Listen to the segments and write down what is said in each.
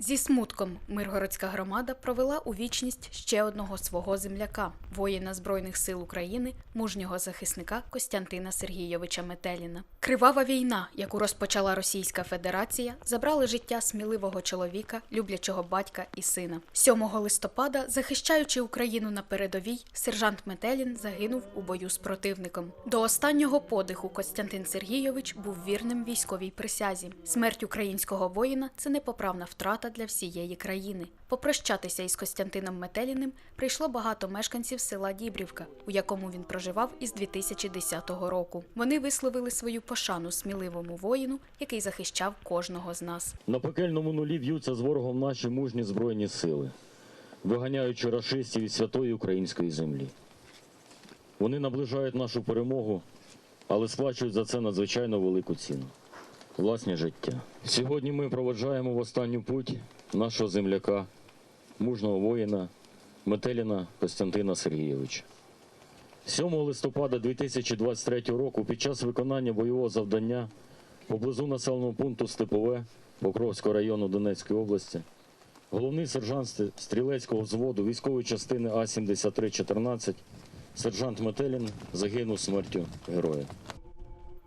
Зі смутком Миргородська громада провела у вічність ще одного свого земляка, воїна Збройних сил України, мужнього захисника Костянтина Сергійовича Метеліна. Кривава війна, яку розпочала Російська Федерація, забрала життя сміливого чоловіка, люблячого батька і сина. 7 листопада, захищаючи Україну на передовій, сержант Метелін загинув у бою з противником. До останнього подиху Костянтин Сергійович був вірним військовій присязі. Смерть українського воїна це непоправна втрата для всієї країни. Попрощатися із Костянтином Метеліним прийшло багато мешканців села Дібрівка, у якому він проживав із 2010 року. Вони висловили свою пошану сміливому воїну, який захищав кожного з нас. На пекельному нулі в'ються з ворогом наші мужні збройні сили, виганяючи рашистів із святої української землі. Вони наближають нашу перемогу, але сплачують за це надзвичайно велику ціну власне життя. Сьогодні ми проводжаємо в останню путь нашого земляка, мужного воїна Метеліна Костянтина Сергійовича. 7 листопада 2023 року під час виконання бойового завдання поблизу населеного пункту Степове Покровського району Донецької області головний сержант стрілецького взводу військової частини А-7314 сержант Метелін загинув смертю героя.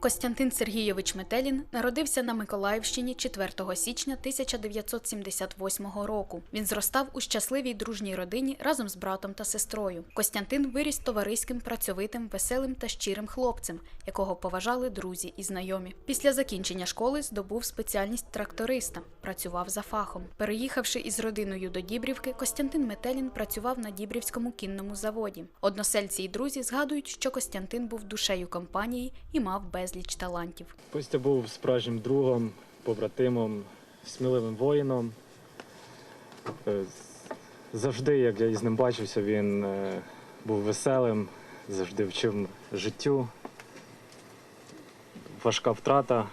Костянтин Сергійович Метелін народився на Миколаївщині 4 січня 1978 року. Він зростав у щасливій дружній родині разом з братом та сестрою. Костянтин виріс товариським, працьовитим, веселим та щирим хлопцем, якого поважали друзі і знайомі. Після закінчення школи здобув спеціальність тракториста, працював за фахом. Переїхавши із родиною до Дібрівки, Костянтин Метелін працював на Дібрівському кінному заводі. Односельці і друзі згадують, що Костянтин був душею компанії і мав безліч талантів. Костя був справжнім другом, побратимом, сміливим воїном. Е, Завжди, як я із ним бачився, він е, був веселим, завжди вчив життю. Важка втрата,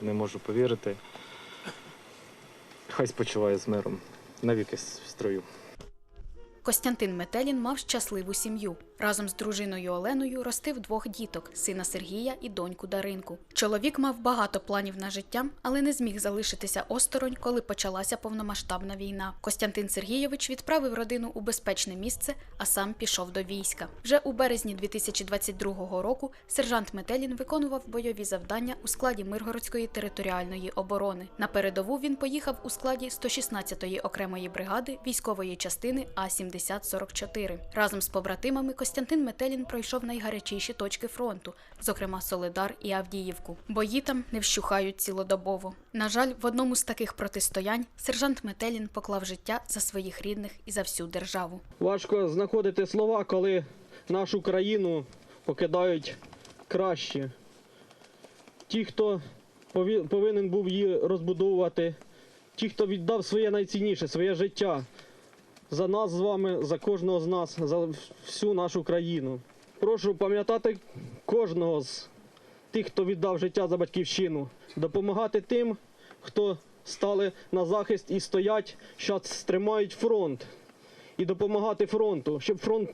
не можу повірити. Хай спочиває з миром, навіки в строю. Костянтин Метелін мав щасливу сім'ю. Разом з дружиною Оленою ростив двох діток сина Сергія і доньку Даринку. Чоловік мав багато планів на життя, але не зміг залишитися осторонь, коли почалася повномасштабна війна. Костянтин Сергійович відправив родину у безпечне місце, а сам пішов до війська. Вже у березні 2022 року сержант Метелін виконував бойові завдання у складі Миргородської територіальної оборони. На передову він поїхав у складі 116-ї окремої бригади військової частини А-7044. Разом з побратимами Костянтин Метелін пройшов найгарячіші точки фронту, зокрема Солидар і Авдіївку. Бої там не вщухають цілодобово. На жаль, в одному з таких протистоянь сержант Метелін поклав життя за своїх рідних і за всю державу. Важко знаходити слова, коли нашу країну покидають кращі. Ті, хто повинен був її розбудовувати, ті, хто віддав своє найцінніше, своє життя за нас з вами, за кожного з нас, за всю нашу країну. Прошу пам'ятати кожного з тих, хто віддав життя за батьківщину, допомагати тим, хто стали на захист і стоять, що стримають фронт і допомагати фронту, щоб фронт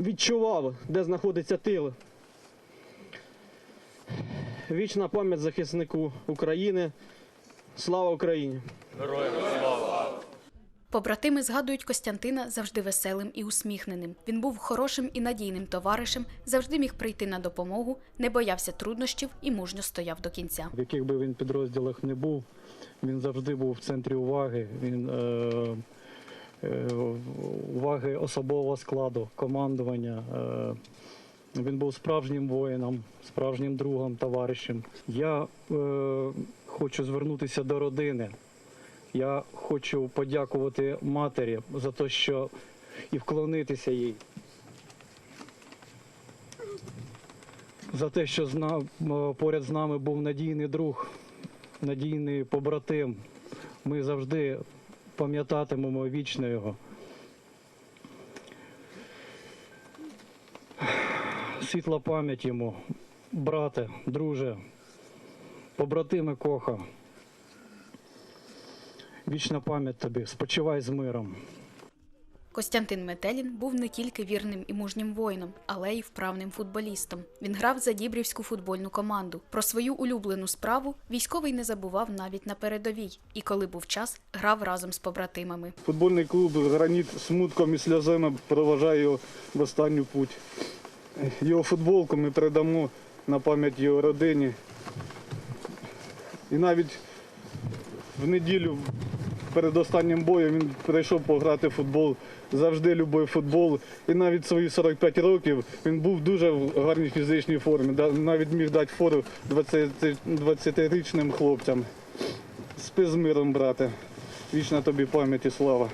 відчував, де знаходиться тил. Вічна пам'ять захиснику України. Слава Україні! Побратими згадують Костянтина завжди веселим і усміхненим. Він був хорошим і надійним товаришем, завжди міг прийти на допомогу, не боявся труднощів і мужньо стояв до кінця. В яких би він підрозділах не був, він завжди був в центрі уваги. Він е, е, уваги особового складу, командування. Е, він був справжнім воїном, справжнім другом, товаришем. Я е, хочу звернутися до родини. Я хочу подякувати матері за те, що і вклонитися їй. За те, що зна, поряд з нами був надійний друг, надійний побратим. Ми завжди пам'ятатимемо вічно його. Світла пам'ять йому, брате, друже, побратиме Коха. Вічна пам'ять тобі, спочивай з миром. Костянтин Метелін був не тільки вірним і мужнім воїном, але й вправним футболістом. Він грав за Дібрівську футбольну команду. Про свою улюблену справу військовий не забував навіть на передовій, і коли був час, грав разом з побратимами. Футбольний клуб Граніт смутком і сльозами проважає його в останню путь. Його футболку ми передамо на пам'ять його родині. І навіть в неділю перед останнім боєм він прийшов пограти в футбол, завжди любив футбол. І навіть свої 45 років він був дуже в гарній фізичній формі. Навіть міг дати фору 20 20-річним хлопцям. Спи з миром, брате. Вічна тобі пам'ять і слава.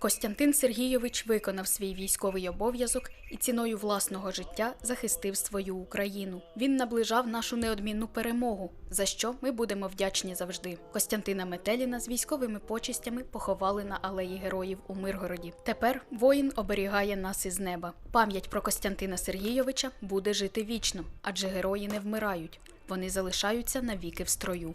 Костянтин Сергійович виконав свій військовий обов'язок і ціною власного життя захистив свою Україну. Він наближав нашу неодмінну перемогу, за що ми будемо вдячні завжди. Костянтина Метеліна з військовими почистями поховали на алеї героїв у Миргороді. Тепер воїн оберігає нас із неба. Пам'ять про Костянтина Сергійовича буде жити вічно, адже герої не вмирають. Вони залишаються навіки в строю.